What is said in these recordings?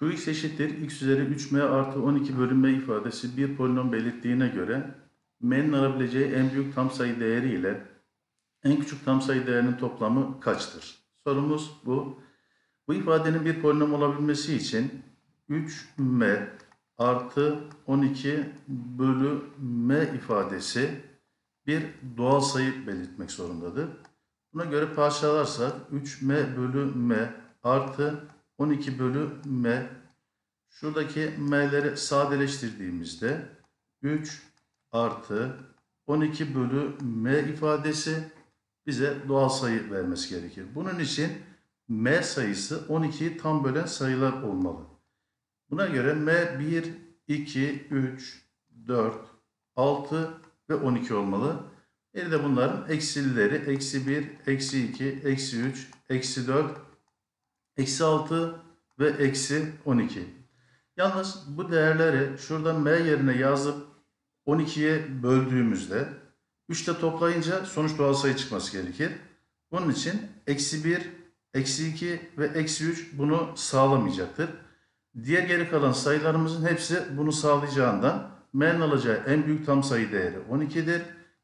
Qx eşittir x üzeri 3m artı 12 bölü m ifadesi bir polinom belirttiğine göre m'nin alabileceği en büyük tam sayı değeri ile en küçük tam sayı değerinin toplamı kaçtır? Sorumuz bu. Bu ifadenin bir polinom olabilmesi için 3m artı 12 bölü m ifadesi bir doğal sayı belirtmek zorundadır. Buna göre parçalarsak 3m bölü m artı 12 bölü m şuradaki m'leri sadeleştirdiğimizde 3 artı 12 bölü m ifadesi bize doğal sayı vermesi gerekir. Bunun için m sayısı 12'yi tam bölen sayılar olmalı. Buna göre m 1, 2, 3, 4, 6 ve 12 olmalı. Bir de bunların eksilileri eksi 1, eksi 2, eksi 3, eksi 4, eksi 6 ve eksi 12. Yalnız bu değerleri şuradan m yerine yazıp 12'ye böldüğümüzde 3'te toplayınca sonuç doğal sayı çıkması gerekir. Bunun için eksi 1, eksi 2 ve eksi 3 bunu sağlamayacaktır. Diğer geri kalan sayılarımızın hepsi bunu sağlayacağından m'nin alacağı en büyük tam sayı değeri 12'dir.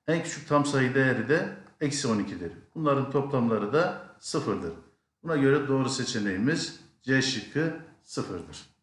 En küçük tam sayı değeri de eksi 12'dir. Bunların toplamları da sıfırdır. Buna göre doğru seçeneğimiz C şıkkı sıfırdır.